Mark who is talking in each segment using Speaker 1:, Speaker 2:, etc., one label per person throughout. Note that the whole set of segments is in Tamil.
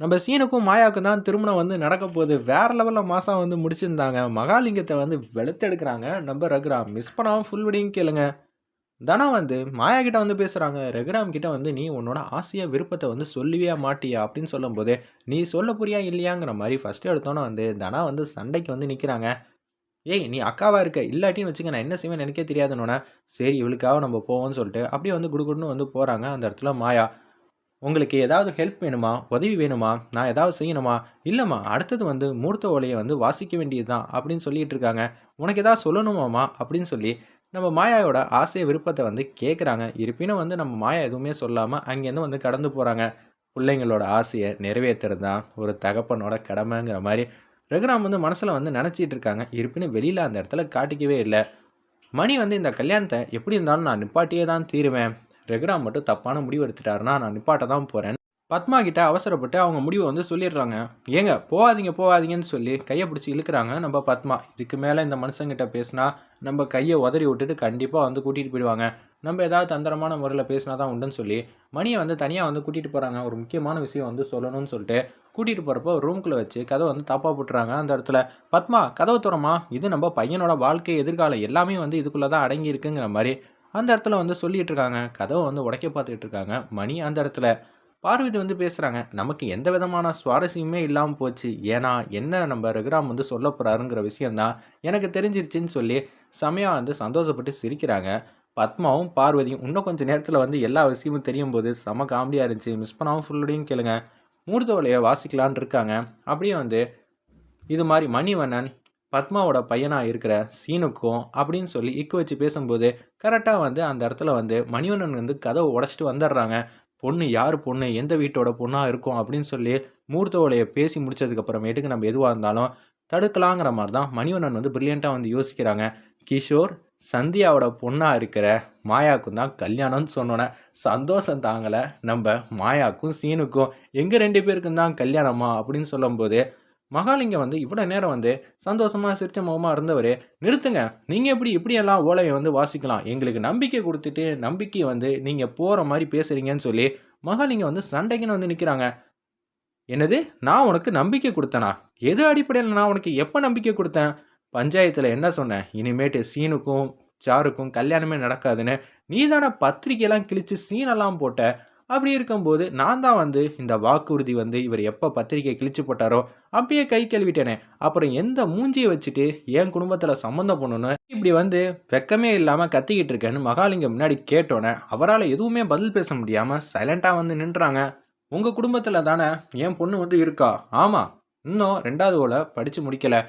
Speaker 1: நம்ம சீனுக்கும் மாயாவுக்கும் தான் திருமணம் வந்து நடக்க போகுது. வேற லெவலில் மாதம் வந்து முடிச்சிருந்தாங்க. மகாலிங்கத்தை வந்து வெளுத்தெடுக்கிறாங்க. நம்ம ரகுராம் மிஸ் பண்ணாமல் ஃபுல் விடியும் கேளுங்க. தனா வந்து மாயா கிட்ட வந்து பேசுகிறாங்க ரகுராம் கிட்ட வந்து நீ உன்னோட ஆசைய விருப்பத்தை வந்து சொல்லவே மாட்டியா அப்படின்னு சொல்லும்போது நீ சொல்ல புரியா இல்லையாங்கிற மாதிரி ஃபஸ்ட்டு எடுத்தோன்னே வந்து தனா வந்து சண்டைக்கு வந்து நிற்கிறாங்க ஏய் நீ அக்காவாக இருக்க? இல்லாட்டின்னு வச்சுக்க நான் என்ன செய்வேன் எனக்கே தெரியாதுன்னொன்னே சரி இவளுக்காக நம்ம போவோம்னு சொல்லிட்டு அப்படியே வந்து குடுகுடுன்னு வந்து போகிறாங்க அந்த இடத்துல மாயா. உங்களுக்கு ஏதாவது ஹெல்ப் வேணுமா? உதவி வேணுமா? நான் ஏதாவது செய்யணுமா? இல்லைம்மா அடுத்தது வந்து மூர்த்த ஓலையை வந்து வாசிக்க வேண்டியது தான் அப்படின்னு சொல்லிட்டு இருக்காங்க. உனக்கு ஏதாவது சொல்லணுமாம்மா? அப்படின்னு சொல்லி நம்ம மாயாவோட ஆசை விருப்பத்தை வந்து கேட்குறாங்க இருப்பினும் வந்து நம்ம மாயா எதுவுமே சொல்லாமல் அங்கேருந்து வந்து கடந்து போகிறாங்க பிள்ளைங்களோட ஆசையை நிறைவேற்றுறது தான் ஒரு தகப்பனோட கடமைங்கிற மாதிரி ரகுராம் வந்து மனசில் வந்து நினச்சிட்டு இருக்காங்க. இருப்பினும் வெளியில் அந்த இடத்துல காட்டிக்கவே இல்லை. மணி வந்து இந்த கல்யாணத்தை எப்படி இருந்தாலும் நான் நிப்பாட்டியே தான் தீருவேன். ரெகுராம் மட்டும் தப்பான முடிவு எடுத்துட்டாருன்னா நான் நிப்பாட்ட தான் போகிறேன் பத்மா கிட்ட அவசரப்பட்டு அவங்க முடிவை வந்து சொல்லிடுறாங்க. ஏங்க போகாதீங்க போகாதீங்கன்னு சொல்லி கையை பிடிச்சி இழுக்கிறாங்க நம்ம பத்மா. இதுக்கு மேலே இந்த மனுஷங்கிட்ட பேசினா நம்ம கையை உதறி விட்டுட்டு கண்டிப்பாக வந்து கூட்டிகிட்டு போயிடுவாங்க. நம்ம ஏதாவது தந்திரமான முறையில் பேசினா தான் உண்டுன்னு சொல்லி மணியை வந்து தனியாக வந்து கூட்டிகிட்டு போகிறாங்க ஒரு முக்கியமான விஷயம் வந்து சொல்லணும்னு சொல்லிட்டு கூட்டிகிட்டு போகிறப்போ ரூம்குள்ளே வச்சு கதவை வந்து தப்பாக போட்டுறாங்க அந்த இடத்துல. பத்மா கதவை துறமா? இது நம்ம பையனோட வாழ்க்கை எதிர்காலம் எல்லாமே வந்து இதுக்குள்ளே தான் அடங்கி இருக்குங்கிற மாதிரி அந்த இடத்துல வந்து சொல்லிட்டு இருக்காங்க கதவை வந்து உடைக்க பார்த்துக்கிட்டு இருக்காங்க மணி அந்த இடத்துல. பார்வதி வந்து பேசுகிறாங்க நமக்கு எந்த விதமான சுவாரஸ்யமே இல்லாமல் போச்சு. ஏன்னா என்ன நம்ம ரகுராம் வந்து சொல்ல போகிறாருங்கிற விஷயந்தான் எனக்கு தெரிஞ்சிருச்சுன்னு சொல்லி சமயம் வந்து சந்தோஷப்பட்டு சிரிக்கிறாங்க. பத்மாவும் பார்வதியும் இன்னும் கொஞ்சம் நேரத்தில் வந்து எல்லா விஷயமும் தெரியும் போது செம காமெடியாக இருந்துச்சு. மிஸ் பண்ணாமல் ஃபுல்லோடையும் கேளுங்க. மூர்த்தவலையை வாசிக்கலான் இருக்காங்க. அப்படியே வந்து இது மாதிரி மணிவண்ணன் பத்மாவோட பையனாக இருக்கிற சீனுக்கும் அப்படின்னு சொல்லி இக்கு வச்சு பேசும்போது கரெக்டாக வந்து அந்த இடத்துல வந்து மணிவண்ணன் வந்து கதவை உடச்சிட்டு வந்துடுறாங்க. பொண்ணு யார் பொண்ணு? எந்த வீட்டோட பொண்ணாக இருக்கும்? அப்படின்னு சொல்லி மூர்த்தோடைய பேசி முடிச்சதுக்கப்புறமேட்டுக்கு நம்ம எதுவாக இருந்தாலும் தடுக்கலாங்கிற மாதிரி தான் மணிவண்ணன் வந்து பிரில்லியண்ட்டாக வந்து யோசிக்கிறாங்க. கிஷோர் சந்தியாவோட பொண்ணாக இருக்கிற மாயாவுக்கும் தான் கல்யாணம்னு சொன்னோன்னே சந்தோஷம் தாங்கலை. நம்ம மாயாவுக்கும் சீனுக்கும் எங்கள் ரெண்டு பேருக்கும் தான் கல்யாணமா அப்படின்னு சொல்லும்போது மகாலிங்கம் வந்து இவ்வளோ நேரம் வந்து சந்தோஷமாக சிரிச்ச முகமாக இருந்தவர். நிறுத்துங்க. நீங்கள் எப்படி இப்படியெல்லாம் ஓலையை வந்து வாசிக்கலாம்? எங்களுக்கு நம்பிக்கை கொடுத்துட்டு நம்பிக்கை வந்து நீங்கள் போகிற மாதிரி பேசுகிறீங்கன்னு சொல்லி மகாலிங்கம் வந்து சண்டைக்குன்னு வந்து நிற்கிறாங்க என்னது? நான் உனக்கு நம்பிக்கை கொடுத்தேனா? எது அடிப்படையில் நான் உனக்கு எப்போ நம்பிக்கை கொடுத்தேன்? பஞ்சாயத்தில் என்ன சொன்னேன்? இனிமேட்டு சீனுக்கும் சாருக்கும் கல்யாணமே நடக்காதுன்னு. நீ தானே பத்திரிக்கையெல்லாம் கிழித்து சீனெல்லாம் போட்ட அப்படி இருக்கும்போது நான் தான் வந்து இந்த வாக்குறுதி வந்து இவர் எப்போ பத்திரிக்கை கிழிச்சு போட்டாரோ அப்பயே கை கழுவிட்டேனே. அப்புறம் எந்த மூஞ்சியை வச்சுட்டு என் குடும்பத்தில் சம்மந்தம் பண்ணணும் இப்படி வந்து வெக்கமே இல்லாமல் கத்திக்கிட்டு இருக்கேன்னு மகாலிங்கம் முன்னாடி கேட்டோன்னே அவரால் எதுவுமே பதில் பேச முடியாமல் சைலண்ட்டாக வந்து நின்றாங்க. உங்கள் குடும்பத்தில் தானே என் பொண்ணு வந்து இருக்கா? ஆமாம் இன்னும் ரெண்டாவது ஓலை படித்து முடிக்கலை.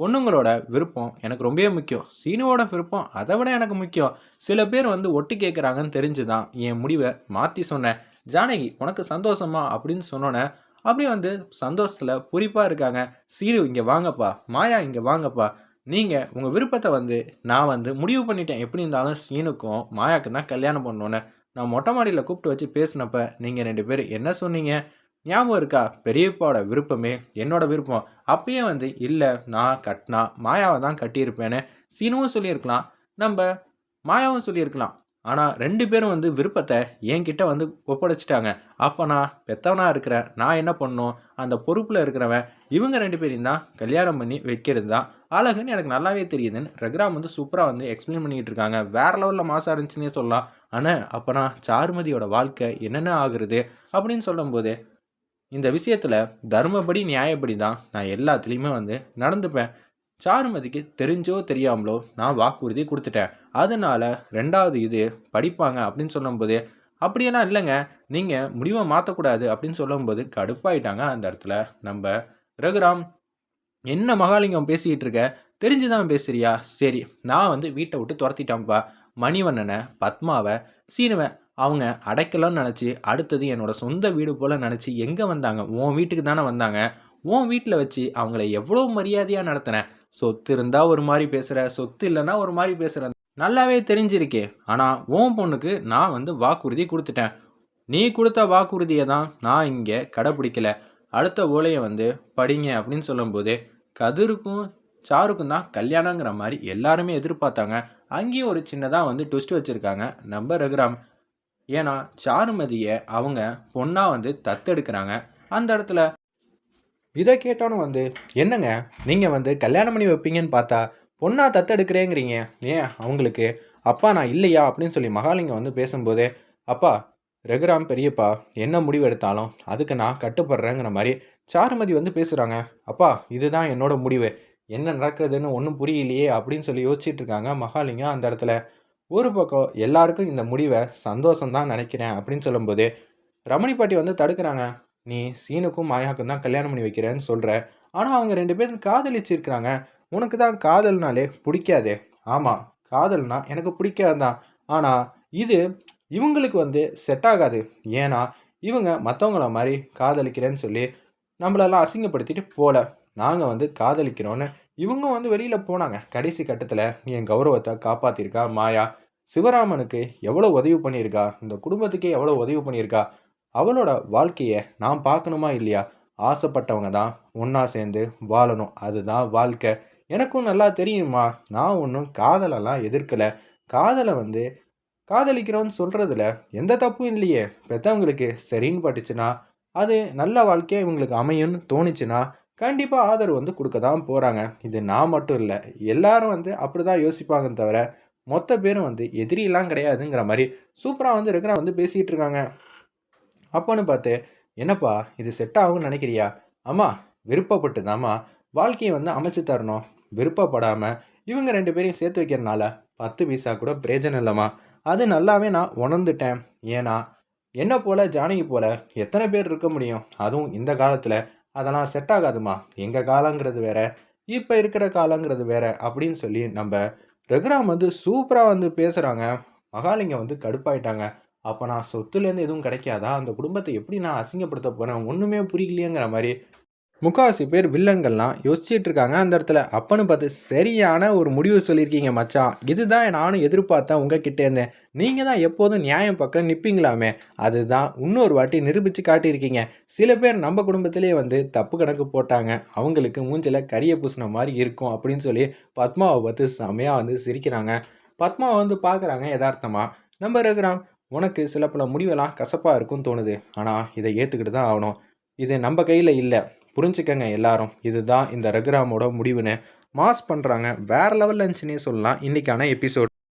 Speaker 1: பொண்ணுங்களோட விருப்பம் எனக்கு ரொம்பவே முக்கியம். சீனுவோட விருப்பம் அதை விட எனக்கு முக்கியம். சில பேர் வந்து ஒட்டு கேட்குறாங்கன்னு தெரிஞ்சு தான் என் முடிவை மாற்றி சொன்னேன். ஜானகி உனக்கு சந்தோஷமா? அப்படின்னு சொன்னோன்னே அப்படியே வந்து சந்தோஷத்தில் குறிப்பாக இருக்காங்க. சீனு இங்கே வாங்கப்பா. மாயா இங்கே வாங்கப்பா. நீங்கள் உங்கள் விருப்பத்தை வந்து நான் வந்து முடிவு பண்ணிட்டேன். எப்படி இருந்தாலும் சீனுக்கும் மாயாவுக்கு தான் கல்யாணம் பண்ணோன்னு நான் மொட்டை மாடியில் கூப்பிட்டு வச்சு பேசினப்ப நீங்கள் ரெண்டு பேர் என்ன சொன்னீங்க? ஞாபகம் இருக்கா? பெரியப்பாவோட விருப்பமே என்னோட விருப்பம். அப்பயே வந்து இல்லை நான் கட்டினா மாயாவை தான் கட்டியிருப்பேன்னு சீனுவும் சொல்லியிருக்கலாம். நம்ம மாயாவும் சொல்லியிருக்கலாம். ஆனால் ரெண்டு பேரும் வந்து விருப்பத்தை என்கிட்ட வந்து ஒப்படைச்சிட்டாங்க. அப்போ நான் பெத்தவனாக இருக்கிறேன் நான் என்ன பண்ணணும்? அந்த பொறுப்பில் இருக்கிறவன் இவங்க ரெண்டு பேரையும் தான் கல்யாணம் பண்ணி வைக்கிறது தான் அழகுன்னு எனக்கு நல்லாவே தெரியுதுன்னு ரகுராம் வந்து சூப்பராக வந்து எக்ஸ்பிளைன் பண்ணிகிட்டு இருக்காங்க. வேறு லெவலில் மாசாக இருந்துச்சுன்னே சொல்லலாம். ஆனால் அப்போ நான் சாருமதியோட வாழ்க்கை என்னென்ன ஆகுறது அப்படின்னு சொல்லும்போது இந்த விஷயத்தில் தர்மப்படி நியாயப்படி தான் நான் எல்லாத்துலேயுமே வந்து நடந்துப்பேன். சாருமதிக்கு தெரிஞ்சோ தெரியாமலோ நான் வாக்குறுதி கொடுத்துட்டேன். அதனால் ரெண்டாவது இது படிப்பாங்க அப்படின்னு சொல்லும்போது அப்படியெல்லாம் இல்லைங்க. நீங்கள் முடிவை மாற்றக்கூடாது அப்படின்னு சொல்லும்போது கடுப்பாயிட்டாங்க அந்த இடத்துல. நம்ம ரகுராம் என்ன மகாலிங்கம் பேசிக்கிட்டு இருக்க? தெரிஞ்சுதான் பேசுறியா? சரி நான் வந்து வீட்டை விட்டு துரத்திட்டான்ப்பா மணிவண்ணனை பத்மாவை சீனுவேன் அவங்க அடைக்கலாம்னு நினச்சி அடுத்தது என்னோட சொந்த வீடு போல் நினச்சி எங்கே வந்தாங்க? உன் வீட்டுக்கு தானே வந்தாங்க. உன் வீட்டில் வச்சு அவங்கள எவ்வளோ மரியாதையாக நடத்தினேன் சொத்து இருந்தால் ஒரு மாதிரி பேசுகிற சொத்து இல்லைன்னா ஒரு மாதிரி பேசுகிற நல்லாவே தெரிஞ்சிருக்கே. ஆனால் உன் பொண்ணுக்கு நான் வந்து வாக்குறுதி கொடுத்துட்டேன். நீ கொடுத்த வாக்குறுதியை தான் நான் இங்கே கடைப்பிடிக்கல. அடுத்த ஓலையை வந்து படிங்க அப்படின்னு சொல்லும்போது கதிருக்கும் சாருக்கும் தான் கல்யாணங்கிற மாதிரி எல்லாருமே எதிர்பார்த்தாங்க. அங்கேயும் ஒரு சின்னதாக வந்து ட்விஸ்ட் வச்சுருக்காங்க. நம்ம ரகுராம் ஏன்னா சாருமதியை அவங்க பொண்ணாக வந்து தத்தெடுக்கிறாங்க. அந்த இடத்துல இதை கேட்டாலும் வந்து என்னங்க? நீங்கள் வந்து கல்யாணம் பண்ணி வைப்பீங்கன்னு பார்த்தா பொண்ணாக தத்தெடுக்கிறேங்கிறீங்க. ஏன் அவங்களுக்கு? அப்பா நான் இல்லையா? அப்படின்னு சொல்லி மகாலிங்கம் வந்து பேசும்போதே அப்பா ரகுராம் பெரியப்பா என்ன முடிவு எடுத்தாலும் அதுக்கு நான் கட்டுப்படுறேங்கிற மாதிரி சாருமதி வந்து பேசுகிறாங்க அப்பா இதுதான் என்னோட முடிவு. என்ன நடக்குதுன்னு ஒன்றும் புரியலையே அப்படின்னு சொல்லி யோசிச்சுட்டு இருக்காங்க மகாலிங்கம் அந்த இடத்துல. ஒரு பக்கம் எல்லாருக்கும் இந்த முடிவை சந்தோஷம் நினைக்கிறேன் அப்படின்னு சொல்லும்போது ரமணி பாட்டி வந்து தடுக்கிறாங்க. நீ சீனுக்கும் மாயாவுக்கும் தான் கல்யாணம் பண்ணி வைக்கிறேன்னு சொல்கிற ஆனால் அவங்க ரெண்டு பேரும் காதலிச்சிருக்கிறாங்க. உனக்கு தான் காதல்னாலே பிடிக்காதே. ஆமாம் காதல்னா எனக்கு பிடிக்காது தான் ஆனால் இது இவங்களுக்கு வந்து செட் ஆகாது. ஏன்னா இவங்க மற்றவங்கள மாதிரி காதலிக்கிறேன்னு சொல்லி நம்மளெல்லாம் அசிங்கப்படுத்திட்டு போல. நாங்கள் வந்து காதலிக்கிறோன்னு இவங்க வந்து வெளியில் போனாங்க. கடைசி கட்டத்தில் என் கௌரவத்தை காப்பாற்றிருக்கா மாயா? சிவராமனுக்கு எவ்வளோ உதவி பண்ணியிருக்கா? இந்த குடும்பத்துக்கே எவ்வளோ உதவி பண்ணியிருக்கா? அவளோட வாழ்க்கையை நான் பார்க்கணுமா இல்லையா? ஆசைப்பட்டவங்க தான் ஒன்றா சேர்ந்து வாழணும். அதுதான் வாழ்க்கை. எனக்கும் நல்லா தெரியுமா நான் ஒன்றும் காதலெல்லாம் எதிர்க்கலை. காதலை வந்து காதலிக்கிறோன்னு சொல்கிறதுல எந்த தப்பும் இல்லையே. பெற்றவங்களுக்கு சரின்னு பட்டுச்சுன்னா அது நல்ல வாழ்க்கையாக இவங்களுக்கு அமையும்னு தோணுச்சுன்னா கண்டிப்பாக ஆதரவு வந்து கொடுக்க தான் போகிறாங்க இது நான் மட்டும் இல்லை எல்லாரும் வந்து அப்படி தான் யோசிப்பாங்கன்னு தவிர மொத்த பேரும் வந்து எதிரிலாம் கிடையாதுங்கிற மாதிரி சூப்பராக வந்து இருக்கிற வந்து பேசிகிட்டு இருக்காங்க. அப்போன்னு பார்த்து என்னப்பா இது செட் ஆகும்னு நினைக்கிறியா? அம்மா விருப்பப்பட்டு தாம்மா வாழ்க்கையை வந்து அமைச்சு தரணும். விருப்பப்படாமல் இவங்க ரெண்டு பேரையும் சேர்த்து வைக்கிறனால பத்து பைசா கூட பிரயோஜனம் இல்லைம்மா. அது நல்லாவே நான் உணர்ந்துட்டேன். ஏன்னா என்ன போல் ஜானகி போல் எத்தனை பேர் இருக்க முடியும்? அதுவும் இந்த காலத்தில் அதெல்லாம் செட் ஆகாதுமா. எங்கள் காலங்கிறது வேற இப்போ இருக்கிற காலங்கிறது வேற அப்படின்னு சொல்லி நம்ம ரகுராம் வந்து சூப்பராக வந்து பேசுகிறாங்க மகாலிங்கம் வந்து கடுப்பாயிட்டாங்க. அப்போ நான் சொத்துலேருந்து எதுவும் கிடைக்காதா? அந்த குடும்பத்தை எப்படி நான் அசிங்கப்படுத்த போகிறேன் ஒன்றுமே புரியலையேங்கிற மாதிரி முக்காவாசி பேர் வில்லன்கள்லாம் யோசிச்சுட்டு இருக்காங்க அந்த இடத்துல. அப்பன்னு பார்த்து சரியான ஒரு முடிவு சொல்லியிருக்கீங்க மச்சான். இதுதான் நானும் எதிர்பார்த்தேன் உங்ககிட்ட இருந்தேன் நீங்கள் தான் எப்போதும் நியாயம் பக்கம் நிற்பீங்களாமே அதுதான் இன்னொரு வாட்டி நிரூபித்து காட்டியிருக்கீங்க. சில பேர் நம்ம குடும்பத்திலே வந்து தப்பு கணக்கு போட்டாங்க. அவங்களுக்கு மூஞ்சில் கரிய பூசின மாதிரி இருக்கும் அப்படின்னு சொல்லி பத்மாவை பார்த்து செமையாக வந்து சிரிக்கிறாங்க. பத்மாவை வந்து பார்க்குறாங்க யதார்த்தமாக நம்ம இருக்கிறான் உனக்கு சில பல முடிவெல்லாம் கசப்பாக இருக்கும்னு தோணுது. ஆனால் இதை ஏற்றுக்கிட்டு தான் ஆகணும். இது நம்ம கையில் இல்லை. புரிஞ்சுக்கங்க எல்லாரும். இதுதான் இந்த ரகுராமோட முடிவுன்னு. மாஸ் பண்ணுறாங்க வேறு லெவலில் இருந்துச்சுன்னே சொல்லலாம். இன்றைக்கான எபிசோடு